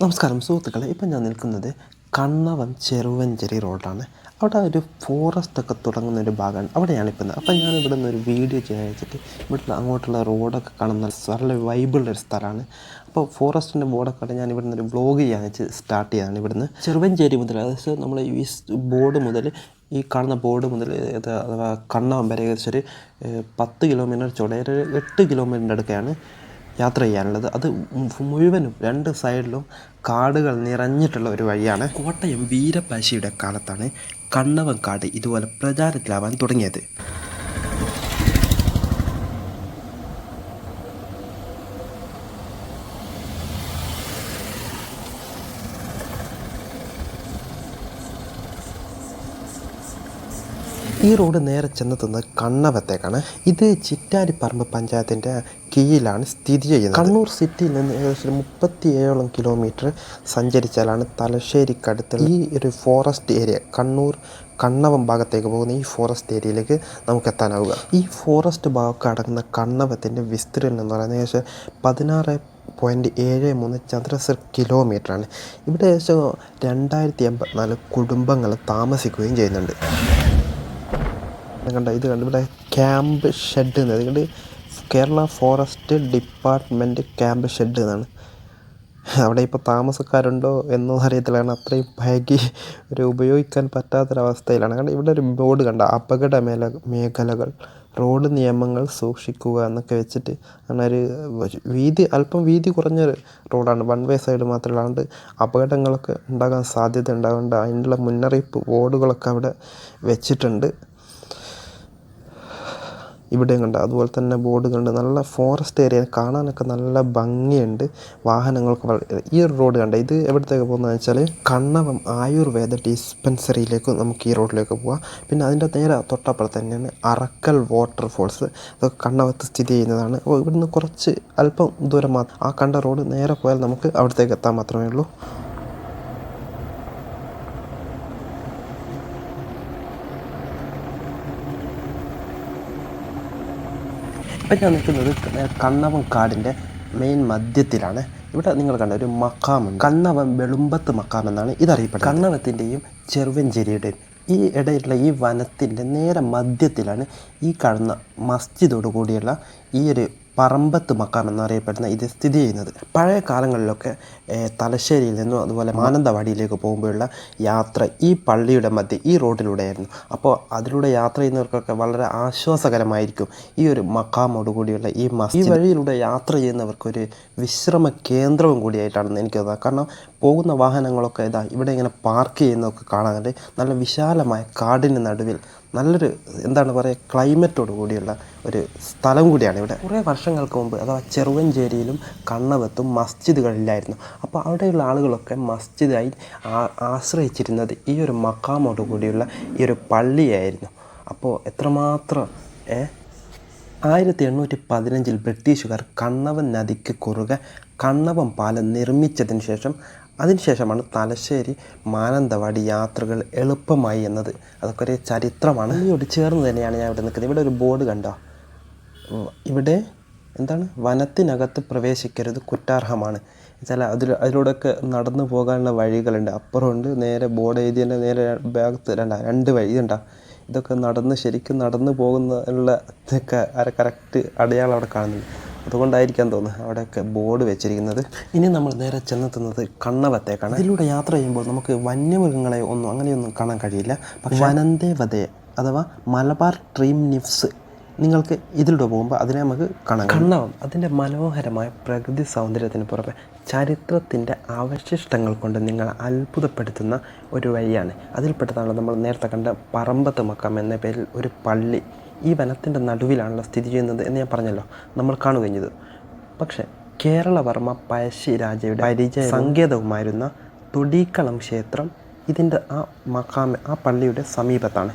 നമസ്കാരം സുഹൃത്തുക്കളെ. ഇപ്പം ഞാൻ നിൽക്കുന്നത് കണ്ണവൻ ചെറുവഞ്ചേരി റോഡാണ്. അവിടെ ഒരു ഫോറസ്റ്റ് ഒക്കെ തുടങ്ങുന്ന ഒരു ഭാഗമാണ്. അവിടെയാണ് ഇപ്പം അപ്പം ഞാൻ ഇവിടെ നിന്ന് ഒരു വീഡിയോ ചെയ്യാൻ വെച്ചിട്ട് ഇവിടുത്തെ അങ്ങോട്ടുള്ള റോഡൊക്കെ കാണുന്ന നല്ല വൈബുള്ള ഒരു സ്ഥലമാണ്. അപ്പോൾ ഫോറസ്റ്റിന്റെ ബോർഡൊക്കെ ഞാൻ ഇവിടെ നിന്നൊരു ബ്ലോഗ് ചെയ്യാൻ വെച്ച് സ്റ്റാർട്ട് ചെയ്തതാണ് ഇവിടുന്ന്. ചെറുവഞ്ചേരി മുതൽ അതായത് നമ്മൾ ഈ ബോർഡ് മുതൽ ഈ കാണുന്ന ബോർഡ് മുതൽ അഥവാ കണ്ണവം വരെ ഏകദേശം ഒരു പത്ത് കിലോമീറ്റർ ചുട ഒരു എട്ട് കിലോമീറ്ററിന്റെ അടുക്കെയാണ്. യാത്ര ചെയ്യാനുള്ളത്. അത് മുഴുവനും രണ്ട് സൈഡിലും കാടുകൾ നിറഞ്ഞിട്ടുള്ള ഒരു വഴിയാണ് കോട്ടയം വീരപശിയുടെ കാലത്താണ് കണ്ണവൻ കാട് ഇതുപോലെ പ്രചാരത്തിലാവാൻ തുടങ്ങിയത്. ഈ റോഡ് നേരെ ചെന്നെത്തുന്നത് കണ്ണവത്തേക്കാണ്. ഇത് ചിറ്റാരിപ്പറമ്പ് പഞ്ചായത്തിന്റെ കീഴിലാണ് സ്ഥിതി ചെയ്യുന്നത്. കണ്ണൂർ സിറ്റിയിൽ നിന്ന് ഏകദേശം മുപ്പത്തിയേഴോളം കിലോമീറ്റർ സഞ്ചരിച്ചാലാണ് തലശ്ശേരിക്കടുത്ത് ഈ ഒരു ഫോറസ്റ്റ് ഏരിയ കണ്ണൂർ കണ്ണവം ഭാഗത്തേക്ക് പോകുന്ന ഈ ഫോറസ്റ്റ് ഏരിയയിലേക്ക് നമുക്ക് എത്താനാവുക ഈ ഫോറസ്റ്റ് ഭാഗമൊക്കെ അടങ്ങുന്ന കണ്ണവത്തിന്റെ വിസ്തീർണം എന്ന് പറയുന്നത് ഏകദേശം പതിനാറ് പോയിന്റ് ഏഴ് മൂന്ന് ചതുരശ്ര കിലോമീറ്ററാണ് ഇവിടെ ഏകദേശം രണ്ടായിരത്തി എൺപത്തിനാല് കുടുംബങ്ങൾ താമസിക്കുകയും ചെയ്യുന്നുണ്ട്. കണ്ട ഇത് കണ്ട് ഇവിടെ ക്യാമ്പ് ഷെഡ് എന്ന് അതുകൊണ്ട് Kerala forest department camp shed എന്നാണ്. അവിടെ ഇപ്പോൾ താമസക്കാരുണ്ടോ എന്നോ അറിയത്തില്ല. അത്രയും പഴകി ഒരു ഉപയോഗിക്കാൻ പറ്റാത്തൊരവസ്ഥയിലാണ്. കാരണം ഇവിടെ ഒരു ബോർഡ് കണ്ട അപകട മേല മേഖലകൾ റോഡ് നിയമങ്ങൾ സൂക്ഷിക്കുക എന്നൊക്കെ വെച്ചിട്ട് അങ്ങനെ ഒരു വീതി അല്പം വീതി കുറഞ്ഞ റോഡാണ്. വൺ വേ സൈഡ് മാത്രമല്ല. അതുകൊണ്ട് അപകടങ്ങളൊക്കെ ഉണ്ടാകാൻ സാധ്യത ഉണ്ടാകുന്നുണ്ട് അതിനുള്ള മുന്നറിയിപ്പ് ബോർഡുകളൊക്കെ അവിടെ വെച്ചിട്ടുണ്ട്. ഇവിടെയും കണ്ട അതുപോലെ തന്നെ ബോർഡുകളുണ്ട് നല്ല ഫോറസ്റ്റ് ഏരിയ കാണാനൊക്കെ നല്ല ഭംഗിയുണ്ട്. വാഹനങ്ങൾക്ക് ഈ ഒരു റോഡ് കണ്ട ഇത് എവിടത്തേക്ക് പോകുന്നതെന്ന് വെച്ചാൽ കണ്ണവം ആയുർവേദ ഡിസ്പെൻസറിയിലേക്ക് നമുക്ക് ഈ റോഡിലേക്ക് പോവാം. പിന്നെ അതിന്റെ നേരെ തൊട്ടപ്പുറത്ത് തന്നെയാണ് അറക്കൽ വാട്ടർഫോൾസ് അതൊക്കെ കണ്ണവത്ത് സ്ഥിതി ചെയ്യുന്നതാണ്. അപ്പോൾ ഇവിടുന്ന് കുറച്ച് അല്പം ദൂരം മാത്രം ആ കണ്ട റോഡ് നേരെ പോയാൽ നമുക്ക് അവിടത്തേക്ക് എത്താൻ മാത്രമേ ഉള്ളൂ. ഇപ്പം ഞാൻ നിൽക്കുന്നത് കണ്ണവം കാടിന്റെ മെയിൻ മധ്യത്തിലാണ്. ഇവിടെ നിങ്ങൾ കണ്ട ഒരു മക്കാമുണ്ട് കണ്ണവം വെളുമ്പത്ത് മക്കാം എന്നാണ് ഇതറിയപ്പെടുന്നത്. കണ്ണവത്തിന്റെയും ചെറുവഞ്ചേരിയുടെയും ഈ ഇടയിലുള്ള ഈ വനത്തിന്റെ നേരെ മധ്യത്തിലാണ് ഈ കാണുന്ന മസ്ജിദോട് കൂടിയുള്ള ഈ ഒരു പറമ്പത്ത് മക്കാം എന്നറിയപ്പെടുന്ന ഇത് സ്ഥിതി ചെയ്യുന്നത്. പഴയ കാലങ്ങളിലൊക്കെ തലശ്ശേരിയിൽ നിന്നും അതുപോലെ മാനന്തവാടിയിലേക്ക് പോകുമ്പോഴുള്ള യാത്ര ഈ പള്ളിയുടെ മധ്യ ഈ റോഡിലൂടെയായിരുന്നു. അപ്പോൾ അതിലൂടെ യാത്ര ചെയ്യുന്നവർക്കൊക്കെ വളരെ ആശ്വാസകരമായിരിക്കും ഈ ഒരു മക്കാമോടുകൂടിയുള്ള ഈ മസ് ഈ വഴിയിലൂടെ യാത്ര ചെയ്യുന്നവർക്കൊരു വിശ്രമ കേന്ദ്രവും കൂടിയായിട്ടാണെന്ന് എനിക്ക് തോന്നുന്നത് കാരണം പോകുന്ന വാഹനങ്ങളൊക്കെ ഇതാ ഇവിടെ ഇങ്ങനെ പാർക്ക് ചെയ്യുന്നതൊക്കെ കാണാനുണ്ട്. നല്ല വിശാലമായ കാടിന് നടുവിൽ നല്ലൊരു എന്താണ് പറയുക ക്ലൈമറ്റോട് കൂടിയുള്ള ഒരു സ്ഥലം കൂടിയാണ് ഇവിടെ. കുറേ വർഷങ്ങൾക്ക് മുമ്പ് അഥവാ ചെറുവഞ്ചേരിയിലും കണ്ണവത്തും മസ്ജിദുകളിലായിരുന്നു. അപ്പോൾ അവിടെയുള്ള ആളുകളൊക്കെ മസ്ജിദായി ആശ്രയിച്ചിരുന്നത് ഈ ഒരു മക്കാമോട് കൂടിയുള്ള ഈ ഒരു പള്ളിയായിരുന്നു. അപ്പോൾ എത്രമാത്രം ഏ? ആയിരത്തി എണ്ണൂറ്റി പതിനഞ്ചിൽ ബ്രിട്ടീഷുകാർ കണ്ണവൻ നദിക്ക് കുറുകെ കണ്ണവം പാലം നിർമ്മിച്ചതിന് ശേഷം അതിനുശേഷമാണ് തലശ്ശേരി മാനന്തവാടി യാത്രകൾ എളുപ്പമായി എന്നത്. അതൊക്കെ ഒരു ചരിത്രമാണ്. ഇതിനോട് ചേർന്ന് തന്നെയാണ് ഞാൻ ഇവിടെ നിൽക്കുന്നത്. ഇവിടെ ഒരു ബോർഡ് കണ്ടോ? ഇവിടെ എന്താണ്? വനത്തിനകത്ത് പ്രവേശിക്കരുത് കുറ്റാർഹമാണ്. ചില അതിൽ അതിലൂടെയൊക്കെ നടന്നു പോകാനുള്ള വഴികളുണ്ട്. അപ്പുറമുണ്ട് നേരെ ബോർഡ് എഴുതിയതിന്റെ നേരെ ഭാഗത്ത് രണ്ട രണ്ട് വഴി ഇതൊക്കെ നടന്ന് ശരിക്കും നടന്നു പോകുന്നതിനുള്ള ഇതൊക്കെ അര കറക്റ്റ് അടയാളം അവിടെ കാണുന്നുണ്ട്. അതുകൊണ്ടായിരിക്കാം തോന്നുന്നു അവിടെയൊക്കെ ബോർഡ് വെച്ചിരിക്കുന്നത്. ഇനി നമ്മൾ നേരെ ചെന്നെത്തുന്നത് കണ്ണവത്തേക്കാണ്. ഇതിലൂടെ യാത്ര ചെയ്യുമ്പോൾ നമുക്ക് വന്യമൃഗങ്ങളെ ഒന്നും അങ്ങനെയൊന്നും കാണാൻ കഴിയില്ല. പക്ഷേ വനന്തേവതയെ അഥവാ മലബാർ ട്രീം നിഫ്സ് നിങ്ങൾക്ക് ഇതിലൂടെ പോകുമ്പോൾ അതിനെ നമുക്ക് കാണാം കണ്ണവം അതിന്റെ മനോഹരമായ പ്രകൃതി സൗന്ദര്യത്തിന് പുറമെ ചരിത്രത്തിന്റെ അവശിഷ്ടങ്ങൾ കൊണ്ട് നിങ്ങൾ അത്ഭുതപ്പെടുത്തുന്ന ഒരു വഴിയാണ്. അതിൽപ്പെട്ടതാണ് നമ്മൾ നേരത്തെ കണ്ട പറമ്പത്ത് മക്കം എന്ന പേരിൽ ഒരു പള്ളി. ഈ വനത്തിന്റെ നടുവിലാണല്ലോ സ്ഥിതി ചെയ്യുന്നത് എന്ന് ഞാൻ പറഞ്ഞല്ലോ. നമ്മൾ കാണുകഴിഞ്ഞത് പക്ഷേ കേരളവർമ്മ പഴശ്ശി രാജയുടെ പരിചയ സങ്കേതവുമായിരുന്ന തൊടീക്കളം ക്ഷേത്രം ഇതിന്റെ ആ മക്കാമ ആ പള്ളിയുടെ സമീപത്താണ്.